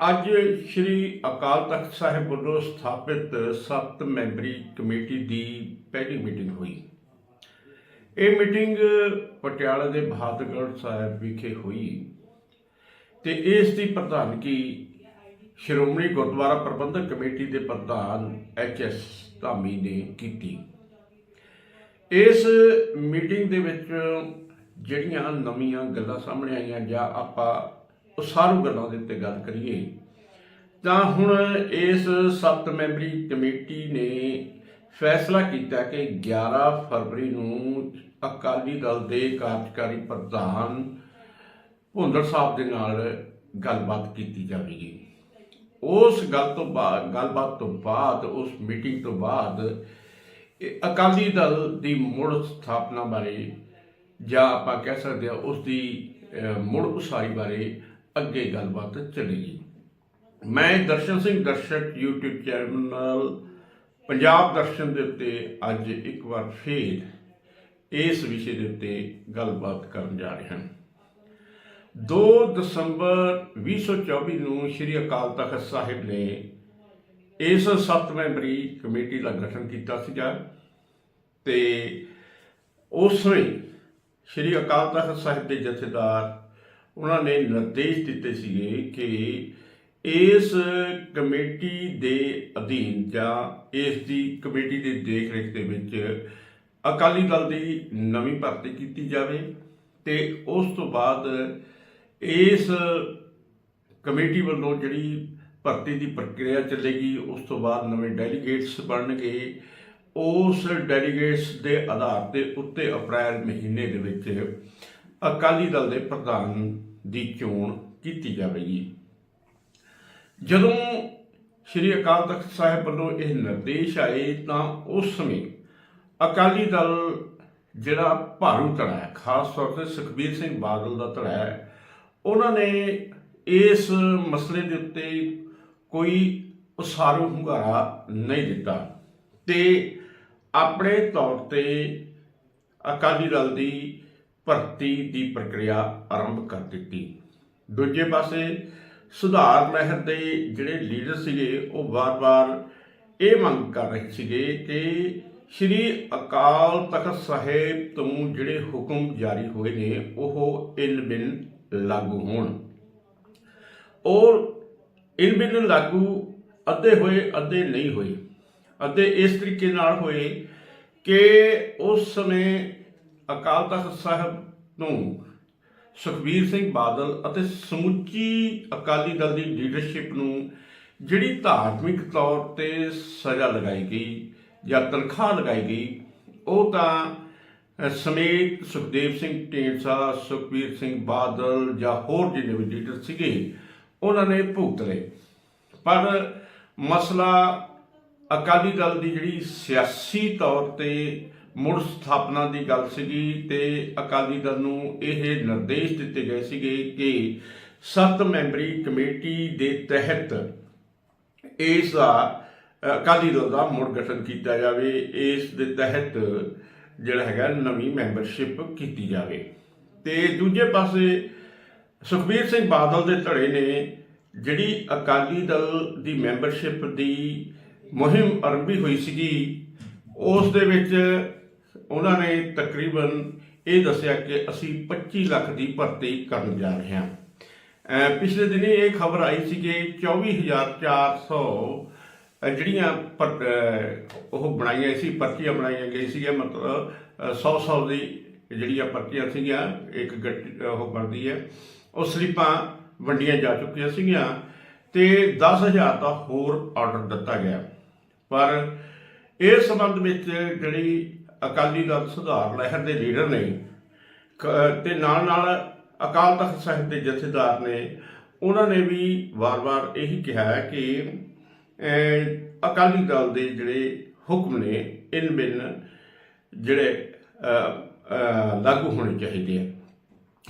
ਅੱਜ ਸ੍ਰੀ ਅਕਾਲ ਤਖਤ ਸਾਹਿਬ ਵੱਲੋਂ ਸਥਾਪਿਤ ਸੱਤ ਮੈਂਬਰੀ ਕਮੇਟੀ ਦੀ ਪਹਿਲੀ ਮੀਟਿੰਗ ਹੋਈ। ਇਹ ਮੀਟਿੰਗ ਪਟਿਆਲਾ ਦੇ ਬਹਾਦਰਗੜ੍ਹ ਸਾਹਿਬ ਵਿਖੇ ਹੋਈ ਤੇ ਇਸ ਦੀ ਪ੍ਰਧਾਨਗੀ ਸ਼੍ਰੋਮਣੀ ਗੁਰਦੁਆਰਾ ਪ੍ਰਬੰਧਕ ਕਮੇਟੀ ਦੇ ਪ੍ਰਧਾਨ ਐਚ ਐਸ ਧਾਮੀ ਨੇ ਕੀਤੀ। ਇਸ ਮੀਟਿੰਗ ਦੇ ਵਿੱਚ ਜਿਹੜੀਆਂ ਨਵੀਆਂ ਗੱਲਾਂ ਸਾਹਮਣੇ ਆਈਆਂ ਜਾਂ ਆਪਾਂ ਉਸਾਰੂ ਗੱਲਾਂ ਦੇ ਉੱਤੇ ਗੱਲ ਕਰੀਏ ਤਾਂ ਹੁਣ ਇਸ ਸੱਤ ਮੈਂਬਰੀ ਕਮੇਟੀ ਨੇ ਫੈਸਲਾ ਕੀਤਾ ਕਿ 11 ਫਰਵਰੀ ਨੂੰ ਅਕਾਲੀ ਦਲ ਦੇ ਕਾਰਜਕਾਰੀ ਪ੍ਰਧਾਨ ਭੁੰਦਰ ਸਾਹਿਬ ਦੇ ਨਾਲ ਗੱਲਬਾਤ ਕੀਤੀ ਜਾਵੇਗੀ। ਉਸ ਗੱਲ ਤੋਂ ਬਾਅਦ, ਗੱਲਬਾਤ ਤੋਂ ਬਾਅਦ, ਉਸ ਮੀਟਿੰਗ ਤੋਂ ਬਾਅਦ ਇਹ ਅਕਾਲੀ ਦਲ ਦੀ ਮੁੜ ਸਥਾਪਨਾ ਬਾਰੇ ਜਾਂ ਆਪਾਂ ਕਹਿ ਸਕਦੇ ਹਾਂ ਉਸ ਦੀ ਮੁੜ ਉਸਾਰੀ ਬਾਰੇ ਅੱਗੇ ਗੱਲਬਾਤ ਚੱਲੇਗੀ। ਮੈਂ ਦਰਸ਼ਨ ਸਿੰਘ ਦਰਸ਼ਕ, YouTube ਚੈਨਲ ਪੰਜਾਬ ਦਰਸ਼ਨ ਦੇ ਉੱਤੇ ਅੱਜ ਇੱਕ ਵਾਰ ਫੇਰ ਇਸ ਵਿਸ਼ੇ ਦੇ ਉੱਤੇ ਗੱਲਬਾਤ ਕਰਨ ਜਾ ਰਹੇ ਹਾਂ। 2 ਦਸੰਬਰ 2024 ਨੂੰ ਸ੍ਰੀ ਅਕਾਲ ਤਖਤ ਸਾਹਿਬ ਨੇ ਇਸ ਸੱਤ ਮੈਂਬਰੀ ਕਮੇਟੀ ਦਾ ਗਠਨ ਕੀਤਾ ਸੀਗਾ ਤੇ ਉਸ ਵੇਲੇ ਸ੍ਰੀ ਅਕਾਲ ਤਖਤ ਸਾਹਿਬ ਦੇ ਜਥੇਦਾਰ ਉਹਨਾਂ ਨੇ ਨਿਰਦੇਸ਼ ਦਿੱਤੇ ਸੀਗੇ ਕਿ ਇਸ ਕਮੇਟੀ ਦੇ ਅਧੀਨ ਜਾਂ ਇਸ ਦੀ ਕਮੇਟੀ ਦੇ ਦੇਖ ਰੇਖ ਦੇ ਵਿੱਚ ਅਕਾਲੀ ਦਲ ਦੀ ਨਵੀਂ ਭਰਤੀ ਕੀਤੀ ਜਾਵੇ ਤੇ ਉਸ ਤੋਂ ਬਾਅਦ ਇਸ ਕਮੇਟੀ ਵੱਲੋਂ ਜਿਹੜੀ ਭਰਤੀ ਦੀ ਪ੍ਰਕਿਰਿਆ ਚੱਲੇਗੀ, ਉਸ ਤੋਂ ਬਾਅਦ ਨਵੇਂ ਡੈਲੀਗੇਟਸ ਬਣਨਗੇ। ਉਸ ਡੈਲੀਗੇਟਸ ਦੇ ਆਧਾਰ ਤੇ ਉੱਤੇ ਅਪ੍ਰੈਲ ਮਹੀਨੇ ਦੇ ਵਿੱਚ ਅਕਾਲੀ ਦਲ ਦੇ ਪ੍ਰਧਾਨ ਦੀ ਚੋਣ ਕੀਤੀ ਜਾਵੇਗੀ। ਜਦੋਂ ਸ੍ਰੀ ਅਕਾਲ ਤਖਤ ਸਾਹਿਬ ਵੱਲੋਂ ਇਹ ਨਿਰਦੇਸ਼ ਆਏ ਤਾਂ ਉਸ ਸਮੇਂ ਅਕਾਲੀ ਦਲ ਜਿਹੜਾ ਭਾਰੂ ਧੜਾ ਹੈ, ਖਾਸ ਤੌਰ ਤੇ ਸੁਖਬੀਰ ਸਿੰਘ ਬਾਦਲ ਦਾ ਧੜਾ ਹੈ, ਉਹਨਾਂ ਨੇ ਇਸ ਮਸਲੇ ਦੇ ਉੱਤੇ ਕੋਈ ਉਸਾਰੂ ਹੁੰਗਾਰਾ ਨਹੀਂ ਦਿੱਤਾ ਤੇ ਆਪਣੇ ਤੌਰ ਤੇ ਅਕਾਲੀ ਦਲ ਦੀ ਭਰਤੀ ਦੀ ਪ੍ਰਕਿਰਿਆ ਆਰੰਭ ਕਰ ਦਿੱਤੀ। ਦੂਜੇ ਪਾਸੇ ਸੁਧਾਰ ਲਹਿਰ ਦੇ ਜਿਹੜੇ ਲੀਡਰ ਸੀਗੇ, ਉਹ ਵਾਰ-ਵਾਰ ਇਹ ਮੰਗ ਕਰ ਰਹੇ ਸੀਗੇ ਕਿ ਸ੍ਰੀ ਅਕਾਲ ਤਖਤ ਸਾਹਿਬ ਤੋਂ ਜਿਹੜੇ ਹੁਕਮ ਜਾਰੀ ਹੋਏ ਨੇ, ਉਹ ਇਨ ਬਿਨ ਲਾਗੂ ਹੋਣ। ਔਰ ਇਨ ਬਿਨ ਲਾਗੂ ਅੱਧੇ ਹੋਏ, ਅੱਧੇ ਨਹੀਂ ਹੋਏ। ਅੱਧੇ ਇਸ ਤਰੀਕੇ ਨਾਲ ਹੋਏ ਕਿ ਉਸ ਸਮੇਂ ਅਕਾਲ ਤਖਤ ਸਾਹਿਬ ਨੂੰ ਸੁਖਬੀਰ ਸਿੰਘ ਬਾਦਲ ਅਤੇ ਸਮੁੱਚੀ ਅਕਾਲੀ ਦਲ ਦੀ ਲੀਡਰਸ਼ਿਪ ਨੂੰ ਜਿਹੜੀ ਧਾਰਮਿਕ ਤੌਰ ਤੇ ਸਜ਼ਾ ਲਗਾਈ ਗਈ ਜਾਂ ਤਨਖਾਹ ਲਗਾਈ ਗਈ, ਉਹ ਤਾਂ ਸਮੇਤ ਸੁਖਦੇਵ ਸਿੰਘ ਢੀਂਡਸਾ, ਸੁਖਬੀਰ ਸਿੰਘ ਬਾਦਲ ਜਾਂ ਹੋਰ ਜਿਹਨੇ ਵੀ ਲੀਡਰ ਸੀਗੇ, ਉਹਨਾਂ ਨੇ ਭੁਗਤ ਲਏ। ਪਰ ਮਸਲਾ ਅਕਾਲੀ ਦਲ ਦੀ ਜਿਹੜੀ ਸਿਆਸੀ ਤੌਰ ਤੇ ਮੁੜ ਸਥਾਪਨਾ ਦੀ ਗੱਲ ਸੀਗੀ ਤੇ ਅਕਾਲੀ ਦਲ ਨੂੰ ਇਹ ਨਿਰਦੇਸ਼ ਦਿੱਤੇ ਗਏ ਸੀਗੇ ਕਿ ਸੱਤ ਮੈਂਬਰੀ ਕਮੇਟੀ ਦੇ ਤਹਿਤ ਇਸ ਦਾ ਅਕਾਲੀ ਦਲ ਦਾ ਮੁੜ ਗਠਨ ਕੀਤਾ ਜਾਵੇ। ਇਸ ਦੇ ਤਹਿਤ ਜਿਹੜਾ ਹੈਗਾ ਨਵੀਂ ਮੈਂਬਰਸ਼ਿਪ ਕੀਤੀ ਜਾਵੇ। ਤੇ ਦੂਜੇ ਪਾਸੇ ਸੁਖਬੀਰ ਸਿੰਘ ਬਾਦਲ ਦੇ ਧੜੇ ਨੇ ਜਿਹੜੀ ਅਕਾਲੀ ਦਲ ਦੀ ਮੈਂਬਰਸ਼ਿਪ ਦੀ ਮੁਹਿੰਮ ਆਰੰਭੀ ਹੋਈ ਸੀਗੀ, ਉਸ ਦੇ ਵਿੱਚ ਉਹਨਾਂ ਨੇ ਤਕਰੀਬਨ ਇਹ ਦੱਸਿਆ ਕਿ ਅਸੀਂ 25 ਲੱਖ ਦੀ ਭਰਤੀ ਕਰਨ ਜਾ ਰਹੇ ਹਾਂ। ਪਿਛਲੇ ਦਿਨੀ ਇਹ ਖਬਰ ਆਈ ਸੀ ਕਿ 24400 ਅਹ ਜਿਹੜੀਆਂ ਪਰ- ਉਹ ਬਣਾਈਆਂ ਸੀ, ਪਰਚੀਆਂ ਬਣਾਈਆਂ ਗਈ ਸੀਗੀਆਂ, ਮਤਲਬ 100 100 ਦੀ ਜਿਹੜੀਆਂ ਪਰਚੀਆਂ ਸੀਗੀਆਂ, ਇੱਕ ਗੱਟ- ਉਹ ਬਣਦੀ ਹੈ, ਉਹ ਸਲੀਪਾਂ ਵੰਡੀਆਂ ਜਾ ਚੁੱਕੀਆਂ ਸੀਗੀਆਂ ਤੇ 10000 ਦਾ ਹੋਰ ਆਰਡਰ ਦਿੱਤਾ ਗਿਆ। ਪਰ ਇਸ ਸੰਬੰਧ ਵਿੱਚ ਜਿਹੜੀ ਅਕਾਲੀ ਦਲ ਸੁਧਾਰ ਲਹਿਰ ਦੇ ਲੀਡਰ ਨੇ। ਕ- ਤੇ ਨਾਲ ਨਾਲ ਅਕਾਲ ਤਖਤ ਸਾਹਿਬ ਦੇ ਜਥੇਦਾਰ ਨੇ, ਉਹਨਾਂ ਨੇ ਵੀ ਵਾਰ-ਵਾਰ ਇਹੀ ਕਿਹਾ ਕਿ ਅਕਾਲੀ ਦਲ ਦੇ ਜਿਹੜੇ ਹੁਕਮ ਨੇ, ਇਨ ਬਿਨ ਜਿਹੜੇ ਲਾਗੂ ਹੋਣੇ ਚਾਹੀਦੇ ਆ।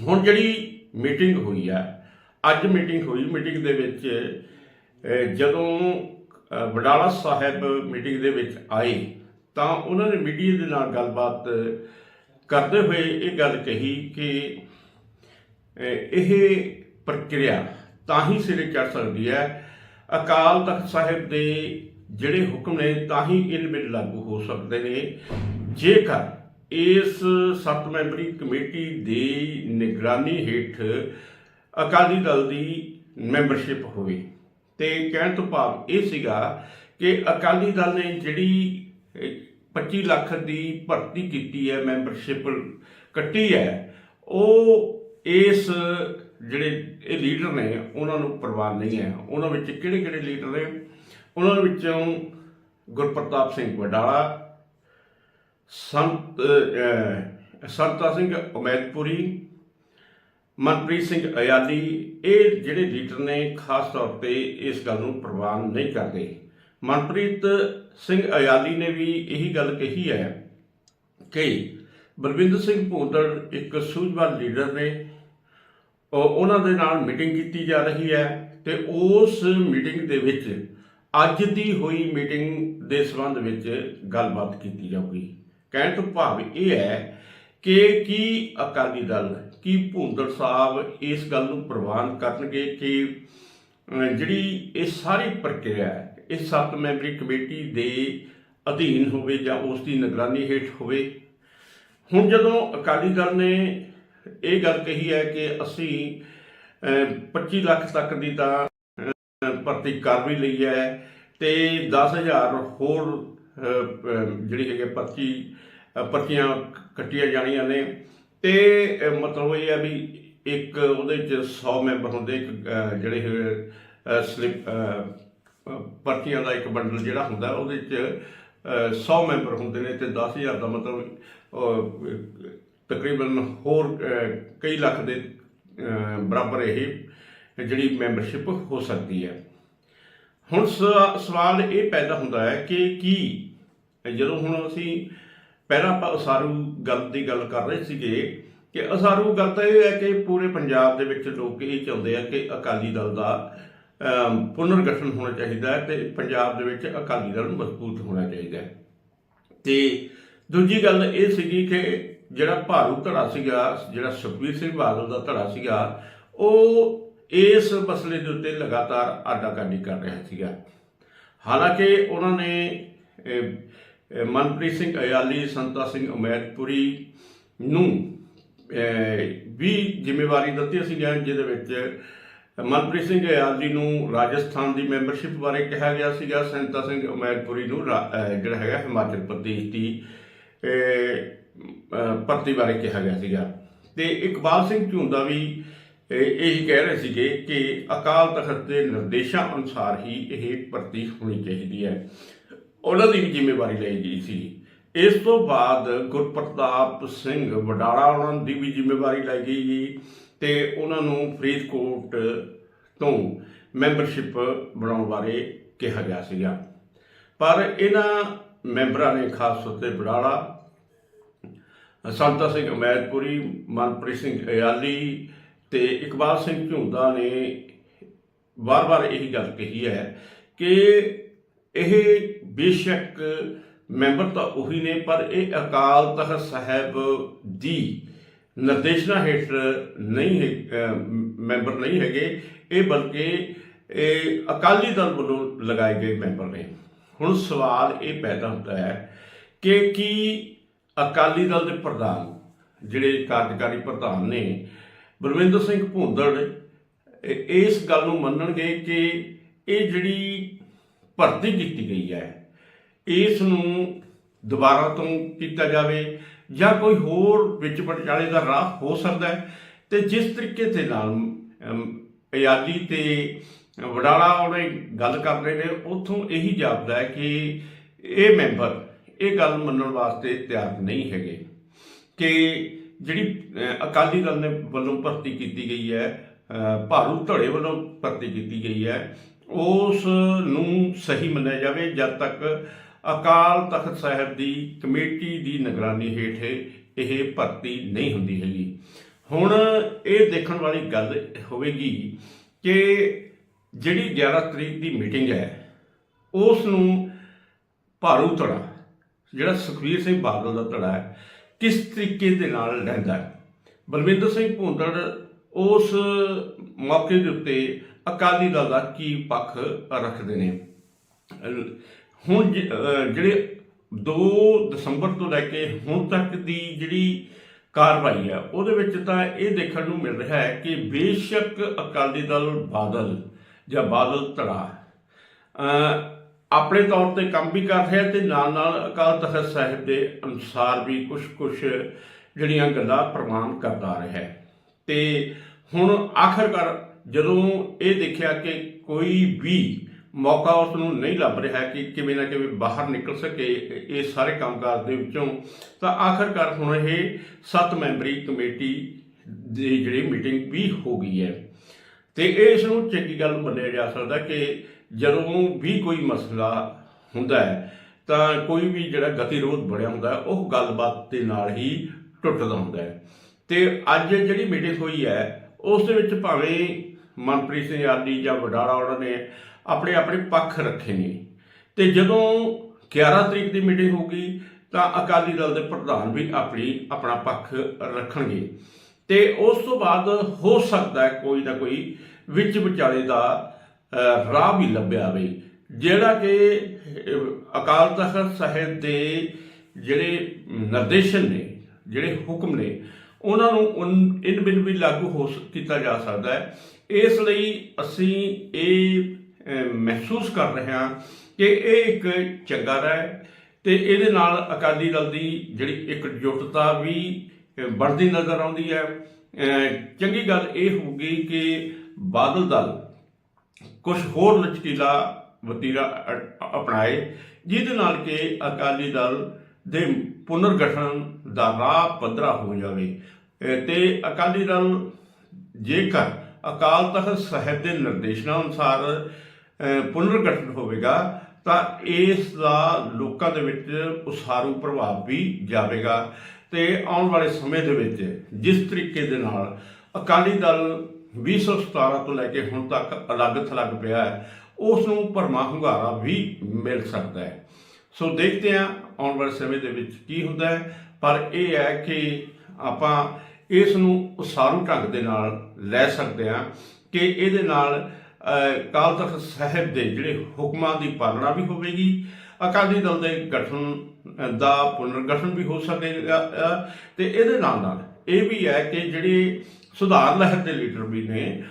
ਹੁਣ ਜਿਹੜੀ ਮੀਟਿੰਗ ਹੋਈ ਆ, ਅੱਜ ਮੀਟਿੰਗ ਹੋਈ, ਮੀਟਿੰਗ ਦੇ ਵਿੱਚ ਜਦੋਂ ਬਡਾਲਾ ਸਾਹਿਬ ਮੀਟਿੰਗ ਦੇ ਵਿੱਚ ਆਏ ਤਾਂ ਉਹਨਾਂ ਨੇ ਮੀਡੀਆ ਦੇ ਨਾਲ ਗੱਲਬਾਤ ਕਰਦੇ ਹੋਏ ਇਹ ਗੱਲ ਕਹੀ ਕਿ ਇਹ ਪ੍ਰਕਿਰਿਆ ਤਾਂ ਹੀ ਸਿਰੇ ਚੜ ਸਕਦੀ ਹੈ। ਅਕਾਲ ਤਖਤ ਸਾਹਿਬ ਦੇ ਜਿਹੜੇ ਹੁਕਮ ਨੇ ਤਾਂ ਹੀ ਇਹ ਵਿੱਚ ਲਾਗੂ ਹੋ ਸਕਦੇ ਨੇ। ਜੇਕਰ ਇਸ ਸੱਤ ਮੈਂਬਰੀ ਕਮੇਟੀ ਦੀ ਨਿਗਰਾਨੀ ਹੇਠ ਅਕਾਲੀ ਦਲ ਦੀ ਮੈਂਬਰਸ਼ਿਪ ਹੋਵੇ। ਤੇ ਕਹਿਣ ਤੋਂ ਭਾਵ ਇਹ ਸੀਗਾ ਕਿ ਅਕਾਲੀ ਦਲ ਨੇ ਜਿਹੜੀ 25 ਲੱਖ ਦੀ ਭਰਤੀ ਕੀਤੀ ਹੈ ਮੈਂਬਰਸ਼ਿਪ ਕੱਟੀ ਹੈ। ਉਹ ਇਸ ਜਿਹੜੇ ਇਹ ਲੀਡਰ ਨੇ, ਉਹਨਾਂ ਨੂੰ ਪ੍ਰਵਾਨ ਨਹੀਂ ਹੈ। ਉਹਨਾਂ ਵਿੱਚ ਕਿਹੜੇ ਕਿਹੜੇ ਲੀਡਰ ਨੇ? ਉਹਨਾਂ ਵਿੱਚੋਂ ਗੁਰਪ੍ਰਤਾਪ ਸਿੰਘ ਵਡਾਲਾ, ਸੰਤ ਸੰਤਾ ਸਿੰਘ ਉਮੈਦਪੁਰੀ, ਮਨਪ੍ਰੀਤ ਸਿੰਘ ਅਯਾਲੀ ਇਹ ਜਿਹੜੇ ਲੀਡਰ ਨੇ, ਖਾਸ ਤੌਰ ਤੇ ਇਸ ਗੱਲ ਨੂੰ ਪ੍ਰਵਾਨ ਨਹੀਂ ਕਰਦੇ। ਮਨਪ੍ਰੀਤ ਸਿੰਘ ਅਯਾਲੀ ਨੇ ਵੀ ਇਹੀ ਗੱਲ ਕਹੀ ਹੈ ਕਿ ਬਲਵਿੰਦਰ ਸਿੰਘ ਭੂੰਦੜ ਇੱਕ ਸੂਝਵਾਨ ਲੀਡਰ ਨੇ। ਉਹਨਾਂ ਦੇ ਨਾਲ ਮੀਟਿੰਗ ਕੀਤੀ ਜਾ ਰਹੀ ਹੈ ਤੇ ਉਸ ਮੀਟਿੰਗ ਦੇ ਵਿੱਚ ਅੱਜ ਦੀ ਹੋਈ ਮੀਟਿੰਗ ਦੇ ਸੰਬੰਧ ਵਿੱਚ ਗੱਲਬਾਤ ਕੀਤੀ ਜਾਊਗੀ। ਕਹਿਣ ਤੋਂ ਭਾਵ ਇਹ ਹੈ ਕਿ ਕੀ ਅਕਾਲੀ ਦਲ ਕੀ ਭੂੰਦੜ ਸਾਹਿਬ ਇਸ ਗੱਲ ਨੂੰ ਪ੍ਰਵਾਨ ਕਰਨਗੇ ਕਿ ਜਿਹੜੀ ਇਹ ਸਾਰੀ ਪ੍ਰਕਿਰਿਆ ਹੈ, ਇਹ ਸੱਤ ਮੈਂਬਰੀ ਕਮੇਟੀ ਦੇ ਅਧੀਨ ਹੋਵੇ ਜਾਂ ਉਸ ਦੀ ਨਿਗਰਾਨੀ ਹੇਠ ਹੋਵੇ। ਹੁਣ ਜਦੋਂ ਅਕਾਲੀ ਦਲ ਨੇ ਇਹ ਗੱਲ ਕਹੀ ਹੈ ਕਿ ਅਸੀਂ ਅਹ, 25 ਲੱਖ ਤੱਕ ਦੀ ਤਾਂ ਭਰਤੀ ਕਰ ਵੀ ਲਈ ਹੈ ਤੇ 10000 ਹੋਰ ਅਹ, ਅਹ, ਜਿਹੜੀ ਹੈਗੇ ਪਰਚੀ ਪਰਚੀਆਂ ਕੱਟੀਆਂ ਜਾਣੀਆਂ ਨੇ ਤੇ ਮਤਲਬ ਇਹ ਹੈ ਵੀ ਇੱਕ ਉਹਦੇ ਚ 100 ਮੈਂਬਰ ਹੁੰਦੇ ਇੱਕ ਜਿਹੜੇ ਸਲਿਪ ਪਰਚੀਆਂ ਦਾ ਇੱਕ ਬੰਡਲ ਜਿਹੜਾ ਹੁੰਦਾ ਉਹਦੇ ਚ ਅਹ, 100 ਮੈਂਬਰ ਹੁੰਦੇ ਨੇ ਤੇ 10000 ਦਾ ਮਤਲਬ ਤਕਰੀਬਨ ਹੋਰ ਕਈ ਲੱਖ ਦੇ ਬਰਾਬਰ ਇਹ ਜਿਹੜੀ ਮੈਂਬਰਸ਼ਿਪ ਹੋ ਸਕਦੀ ਹੈ। ਹੁਣ ਸ- ਸਵਾਲ ਇਹ ਪੈਦਾ ਹੁੰਦਾ ਹੈ ਕਿ ਕੀ ਜਦੋਂ ਹੁਣ ਅਸੀਂ ਪਹਿਲਾਂ ਆਪਾਂ ਉਸਾਰੂ ਗੱਲ ਦੀ ਗੱਲ ਕਰ ਰਹੇ ਸੀਗੇ ਕਿ ਉਸਾਰੂ ਗੱਲ ਤਾਂ ਇਹ ਹੈ ਕਿ ਪੂਰੇ ਪੰਜਾਬ ਦੇ ਵਿੱਚ ਲੋਕ ਇਹ ਚਾਹੁੰਦੇ ਆ ਕਿ ਅਕਾਲੀ ਦਲ ਦਾ ਪੁਨਰਗਠਨ ਹੋਣਾ ਚਾਹੀਦਾ ਹੈ ਤੇ ਪੰਜਾਬ ਦੇ ਵਿੱਚ ਅਕਾਲੀ ਦਲ ਮਜ਼ਬੂਤ ਹੋਣਾ ਚਾਹੀਦਾ ਹੈ। ਤੇ ਦੂਜੀ ਗੱਲ ਇਹ ਸੀਗੀ ਕਿ ਜਿਹੜਾ ਭਾਰੂ ਧੜਾ ਸੀਗਾ, ਜਿਹੜਾ ਸੁਖਬੀਰ ਸਿੰਘ ਬਾਦਲ ਦਾ ਧੜਾ ਸੀਗਾ, ਉਹ ਇਸ ਮਸਲੇ ਦੇ ਉੱਤੇ ਲਗਾਤਾਰ ਆਡਾਕਾਨੀ ਕਰ ਰਿਹਾ ਸੀਗਾ। ਹਾਲਾਂਕਿ ਉਹਨਾਂ ਨੇ ਮਨਪ੍ਰੀਤ ਸਿੰਘ ਅਯਾਲੀ, ਸੰਤਾ ਸਿੰਘ ਉਮੈਦਪੁਰੀ ਨੂੰ ਵੀ ਜ਼ਿੰਮੇਵਾਰੀ ਦਿੱਤੀ ਸੀ ਜਿਹਦੇ ਵਿੱਚ ਮਨਪ੍ਰੀਤ ਸਿੰਘ ਅਯਾਲੀ ਨੂੰ ਰਾਜਸਥਾਨ ਦੀ ਮੈਂਬਰਸ਼ਿਪ ਬਾਰੇ ਕਿਹਾ ਗਿਆ ਸੀਗਾ ਸੰਤਾ ਸਿੰਘ ਉਮੈਦਪੁਰੀ ਨੂੰ ਰਾ- ਜਿਹੜਾ ਹੈਗਾ ਹਿਮਾਚਲ ਪ੍ਰਦੇਸ਼ ਦੀ ਭਰਤੀ ਬਾਰੇ ਕਿਹਾ ਗਿਆ ਸੀਗਾ। ਤੇ ਇਕਬਾਲ ਸਿੰਘ ਝੁੰਦਾ ਵੀ ਇਹੀ ਕਹਿ ਰਹੇ ਸੀਗੇ ਕਿ ਅਕਾਲ ਤਖਤ ਦੇ ਨਿਰਦੇਸ਼ਾਂ ਅਨੁਸਾਰ ਹੀ ਇਹ ਭਰਤੀ ਹੋਣੀ ਚਾਹੀਦੀ ਹੈ। ਉਹਨਾਂ ਦੀ ਵੀ ਜ਼ਿੰਮੇਵਾਰੀ ਲਈ ਗਈ ਸੀ। ਇਸ ਤੋਂ ਬਾਅਦ ਗੁਰਪ੍ਰਤਾਪ ਸਿੰਘ ਵਡਾਲਾ ਉਹਨਾਂ ਦੀ ਵੀ ਜ਼ਿੰਮੇਵਾਰੀ ਲਈ ਗਈ ਤੇ ਉਹਨਾਂ ਨੂੰ ਫਰੀਦਕੋਟ ਤੋਂ ਮੈਂਬਰਸ਼ਿਪ ਬਣਾਉਣ ਬਾਰੇ ਕਿਹਾ ਗਿਆ ਸੀਗਾ। ਪਰ ਇਹਨਾਂ ਮੈਂਬਰਾਂ ਨੇ ਖਾਸ ਤੌਰ ਤੇ ਵਡਾਲਾ ਸੰਤਾ ਸਿੰਘ ਅਮੈਦਪੁਰੀ, ਮਨਪ੍ਰੀਤ ਸਿੰਘ ਅਯਾਲੀ ਤੇ ਇਕਬਾਲ ਸਿੰਘ ਝੁੰਦਾ ਨੇ ਵਾਰ-ਵਾਰ ਇਹੀ ਗੱਲ ਕਹੀ ਹੈ ਕਿ ਇਹ ਬੇਸ਼ੱਕ ਮੈਂਬਰ ਤਾਂ ਉਹੀ ਨੇ, ਪਰ ਇਹ ਅਕਾਲ ਤਖਤ ਸਾਹਿਬ ਦੀ ਨਿਰਦੇਸ਼ਨਾ ਹੇਠ ਨਹੀਂ ਹੈ ਮੈਂਬਰ ਨਹੀਂ ਹੈਗੇ। ਇਹ ਬਲਕਿ ਇਹ ਅਕਾਲੀ ਦਲ ਵੱਲੋਂ ਲਗਾਏ ਗਏ ਮੈਂਬਰ ਨੇ। ਹੁਣ ਸਵਾਲ ਇਹ ਪੈਦਾ ਹੁੰਦਾ ਹੈ ਕਿ ਕੀ ਅਕਾਲੀ ਦਲ ਦੇ ਪ੍ਰਧਾਨ, ਜਿਹੜੇ ਕਾਰਜਕਾਰੀ ਪ੍ਰਧਾਨ ਨੇ, ਬਲਵਿੰਦਰ ਸਿੰਘ ਭੁੰਦੜ ਇਸ ਗੱਲ ਨੂੰ ਮੰਨਣਗੇ ਕਿ ਇਹ ਜਿਹੜੀ ਭਰਤੀ ਕੀਤੀ ਗਈ ਹੈ, ਇਸ ਨੂੰ ਦੁਬਾਰਾ ਤੋਂ ਕੀਤਾ ਜਾਵੇ ਜਾਂ ਕੋਈ ਹੋਰ ਵਿੱਚ ਵਿਚਾਲੇ ਦਾ ਰਾਹ ਹੋ ਸਕਦਾ ਹੈ। ਤੇ ਜਿਸ ਤਰੀਕੇ ਦੇ ਨਾਲ ਅਮ, ਆਜ਼ਾਦੀ ਤੇ ਵਡਾਲਾ ਉਹਨੇ ਗੱਲ ਕਰ ਰਹੇ ਨੇ ਉਥੋਂ ਇਹੀ ਜਾਪਦਾ ਹੈ ਕਿ ਇਹ ਮੈਂਬਰ ਇਹ ਗੱਲ ਮੰਨਣ ਵਾਸਤੇ ਤਿਆਰ ਨਹੀਂ ਹੈਗੇ ਕਿ ਜਿਹੜੀ ਅਕਾਲੀ ਦਲ ਨੇ ਵੱਲੋਂ ਭਰਤੀ ਕੀਤੀ ਗਈ ਹੈ ਭਾਰੂ ਧੜੇ ਵੱਲੋਂ ਭਰਤੀ ਕੀਤੀ ਗਈ ਹੈ ਉਸ ਨੂੰ ਸਹੀ ਮੰਨਿਆ ਜਾਵੇ ਜਦ ਤੱਕ ਅਕਾਲ ਤਖਤ ਸਾਹਿਬ ਦੀ ਕਮੇਟੀ ਦੀ ਨਿਗਰਾਨੀ ਹੇਠ ਇਹ ਭਰਤੀ ਨਹੀਂ ਹੁੰਦੀ ਹੈਗੀ। ਹੁਣ ਇਹ ਦੇਖਣ ਵਾਲੀ ਗੱਲ ਹੋਵੇਗੀ ਕਿ ਜਿਹੜੀ 11 ਤਰੀਕ ਦੀ ਮੀਟਿੰਗ ਹੈ ਉਸ ਨੂੰ ਭਾਰੂ ਧੜਾ, ਜਿਹੜਾ ਸੁਖਵੀਰ ਸਿੰਘ ਬਾਦਲ ਦਾ ਧੜਾ ਹੈ, ਕਿਸ ਤਰੀਕੇ ਦੇ ਨਾਲ ਲੈਂਦਾ ਹੈ? ਬਲਵਿੰਦਰ ਸਿੰਘ ਭੁੰਦੜ ਉਸ ਮੌਕੇ ਦੇ ਉੱਤੇ ਅਕਾਲੀ ਦਲ ਦਾ ਕੀ ਪੱਖ ਰੱਖਦੇ ਨੇ? ਹੁਣ ਜਿਹੜੇ 2 ਦਸੰਬਰ ਤੋਂ ਲੈ ਕੇ ਹੁਣ ਤੱਕ ਦੀ ਜਿਹੜੀ ਕਾਰਵਾਈ ਹੈ ਉਹਦੇ ਵਿੱਚ ਤਾਂ ਇਹ ਦੇਖਣ ਨੂੰ ਮਿਲ ਰਿਹਾ ਹੈ ਕਿ ਬੇਸ਼ੱਕ ਅਕਾਲੀ ਦਲ ਬਾਦਲ ਜਾਂ ਬਾਦਲ ਧੜਾ ਆਪਣੇ ਤੌਰ ਤੇ ਕੰਮ ਵੀ ਕਰ ਰਿਹਾ ਤੇ ਨਾਲ ਨਾਲ ਅਕਾਲ ਤਖਤ ਸਾਹਿਬ ਦੇ ਅਨੁਸਾਰ ਵੀ ਕੁਝ ਕੁਝ ਜਿਹੜੀਆਂ ਗੱਲਾਂ ਪ੍ਰਮਾਣ ਕਰਦਾ ਰਿਹਾ ਹੈ। ਤੇ ਹੁਣ ਆਖਰਕਾਰ ਜਦੋਂ ਇਹ ਦੇਖਿਆ ਕਿ ਕੋਈ ਵੀ ਮੌਕਾ ਉਸ ਨੂੰ ਨਹੀਂ ਲੱਭ ਰਿਹਾ ਕਿ ਕਿਵੇਂ ਨਾ ਕਿਵੇਂ ਬਾਹਰ ਨਿਕਲ ਸਕੇ ਇਹ ਸਾਰੇ ਕੰਮਕਾਜ ਦੇ ਵਿੱਚੋਂ। ਤਾਂ ਆਖਰਕਾਰ ਹੁਣ ਇਹ ਸੱਤ ਮੈਂਬਰੀ ਕਮੇਟੀ ਦੀ ਜਿਹੜੀ ਮੀਟਿੰਗ ਵੀ ਹੋ ਗਈ ਹੈ। ਤੇ ਇਸ ਨੂੰ ਚੰਗੀ ਗੱਲ ਮੰਨਿਆ ਜਾ ਸਕਦਾ ਕਿ ਜਦੋਂ ਵੀ ਕੋਈ ਮਸਲਾ ਹੁੰਦਾ ਹੈ, ਤਾਂ ਕੋਈ ਵੀ ਜਿਹੜਾ ਗਤੀਰੋਧ ਬਣਿਆ ਹੁੰਦਾ ਉਹ ਗੱਲਬਾਤ ਦੇ ਨਾਲ ਹੀ ਟੁੱਟਦਾ ਹੁੰਦਾ ਹੈ। ਤੇ ਅੱਜ ਜਿਹੜੀ ਮੀਟਿੰਗ ਹੋਈ ਹੈ, ਉਸ ਦੇ ਵਿੱਚ ਭਾਵੇਂ ਮਨਪ੍ਰੀਤ ਸਿੰਘ ਆਦੀ ਜਾਂ ਵਡਾਲਾ ਉਹਨਾਂ ਨੇ ਆਪਣੇ ਆਪਣੇ ਪੱਖ ਰੱਖੇ ਨੇ ਤੇ ਜਦੋਂ 11 ਤਰੀਕ ਦੀ ਮੀਟਿੰਗ ਹੋਊਗੀ, ਤਾਂ ਅਕਾਲੀ ਦਲ ਦੇ ਪ੍ਰਧਾਨ ਵੀ ਆਪਣੀ, ਆਪਣਾ ਪੱਖ ਰੱਖਣਗੇ। ਤੇ ਉਸ ਤੋਂ ਬਾਅਦ ਹੋ ਸਕਦਾ ਹੈ ਕੋਈ ਨਾ ਕੋਈ ਵਿੱਚ ਵਿਚਾਲੇ ਦਾ ਰਾਹ ਵੀ ਲੱਭਿਆ ਆਵੇ ਜਿਹੜਾ ਕਿ ਅਕਾਲ ਤਖਤ ਸਾਹਿਬ ਦੇ ਜਿਹੜੇ ਨਿਰਦੇਸ਼ਨ ਨੇ, ਜਿਹੜੇ ਹੁਕਮ ਨੇ, ਉਹਨਾਂ ਨੂੰ ਉਨ- ਇਨ ਬਿਨ ਵੀ ਲਾਗੂ ਹੋ ਸ- ਕੀਤਾ ਜਾ ਸਕਦਾ ਹੈ। ਇਸ ਲਈ ਅਸੀਂ ਇਹ ਮਹਿਸੂਸ ਕਰ ਰਿਹਾ ਕਿ ਇਹ ਇੱਕ ਚੰਗਾ ਰਾਹ ਹੈ ਤੇ ਇਹਦੇ ਨਾਲ ਅਕਾਲੀ ਦਲ ਦੀ ਜਿਹੜੀ ਇਕਜੁੱਟਤਾ ਵੀ ਅਹ, ਬਣਦੀ ਨਜ਼ਰ ਆਉਂਦੀ ਹੈ। ਚੰਗੀ ਗੱਲ ਇਹ ਹੋਊਗੀ ਕਿ ਬਾਦਲ ਦਲ ਕੁਝ ਹੋਰ ਲਚਕੀਲਾ ਵਤੀਰਾ ਅਪਣਾਏ ਜਿਹਦੇ ਨਾਲ ਕਿ ਅਕਾਲੀ ਦਲ ਦੇ ਪੁਨਰਗਠਨ ਦਾ ਰਾਹ ਪੱਧਰਾ ਹੋ ਜਾਵੇ। ਅਹ ਤੇ ਅਕਾਲੀ ਦਲ ਜੇਕਰ ਅਕਾਲ ਤਖਤ ਸਾਹਿਬ ਦੇ ਨਿਰਦੇਸ਼ਨਾਂ ਅਨੁਸਾਰ ਪੁਨਰਗਠਨ ਹੋਵੇਗਾ, ਤਾਂ ਇਸ ਦਾ ਲੋਕਾਂ ਦੇ ਵਿੱਚ ਉਸਾਰੂ ਪ੍ਰਭਾਵ ਵੀ ਜਾਵੇਗਾ। ਤੇ ਆਉਣ ਵਾਲੇ ਸਮੇਂ ਦੇ ਵਿੱਚ ਜਿਸ ਤਰੀਕੇ ਦੇ ਨਾਲ ਅਕਾਲੀ ਦਲ 2017 ਤੋਂ ਲੈ ਕੇ ਹੁਣ ਤੱਕ ਅਲੱਗ ਥਲੱਗ ਪਿਆ ਹੈ, ਉਸ ਨੂੰ ਭਰਮਾ ਹੁੰਗਾਰਾ ਵੀ ਮਿਲ ਸਕਦਾ ਹੈ। ਸੋ ਦੇਖਦੇ ਹਾਂ ਆਉਣ ਵਾਲੇ ਸਮੇਂ ਦੇ ਵਿੱਚ ਕੀ ਹੁੰਦਾ ਹੈ, ਪਰ ਇਹ ਹੈ ਕਿ ਆਪਾਂ ਇਸ ਨੂੰ ਉਸਾਰੂ ਢੰਗ ਦੇ ਨਾਲ ਲੈ ਸਕਦੇ ਹਾਂ ਕਿ ਇਹਦੇ ਨਾਲ ਅਕਾਲ ਤਖਤ ਸਾਹਿਬ ਦੇ ਜਿਹੜੇ ਹੁਕਮਾਂ ਦੀ ਪਾਲਣਾ ਵੀ ਹੋਵੇਗੀ ਅਕਾਲੀ ਦਲ ਦੇ ਗਠਨ ਦਾ ਪੁਨਰਗਠਨ ਵੀ ਹੋ ਸਕੇਗਾ ਅਹ, ਤੇ ਇਹਦੇ ਨਾਲ ਨਾਲ ਇਹ ਵੀ ਹੈ ਕਿ ਜਿਹੜੇ ਸੁਧਾਰ ਲਹਿਰ ਦੇ ਲੀਡਰ ਵੀ ਨੇ